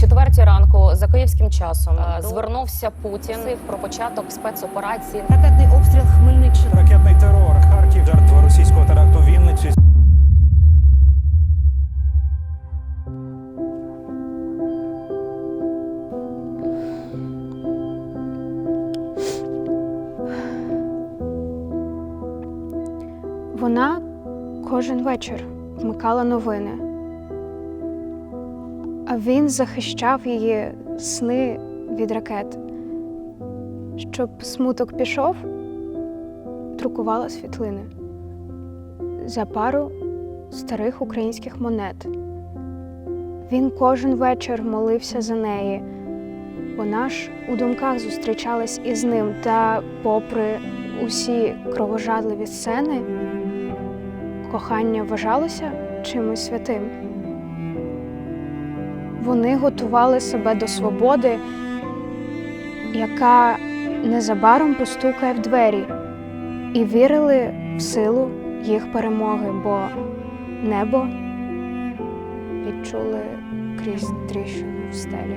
четвертій ранку за київським часом е, звернувся Путін про початок спецоперації. Ракетний обстріл Хмельниччини. Ракетний терор, Харків, жертва російського теракту в Вінниці. Вона кожен вечір вмикала новини, а він захищав її сни від ракет. Щоб смуток пішов, друкувала світлини за пару старих українських монет. Він кожен вечір молився за неї. Вона ж у думках зустрічалась із ним, та, попри усі кровожадливі сцени, кохання вважалося чимось святим. Вони готували себе до свободи, яка незабаром постукає в двері, і вірили в силу їх перемоги, бо небо відчули крізь тріщину в стелі.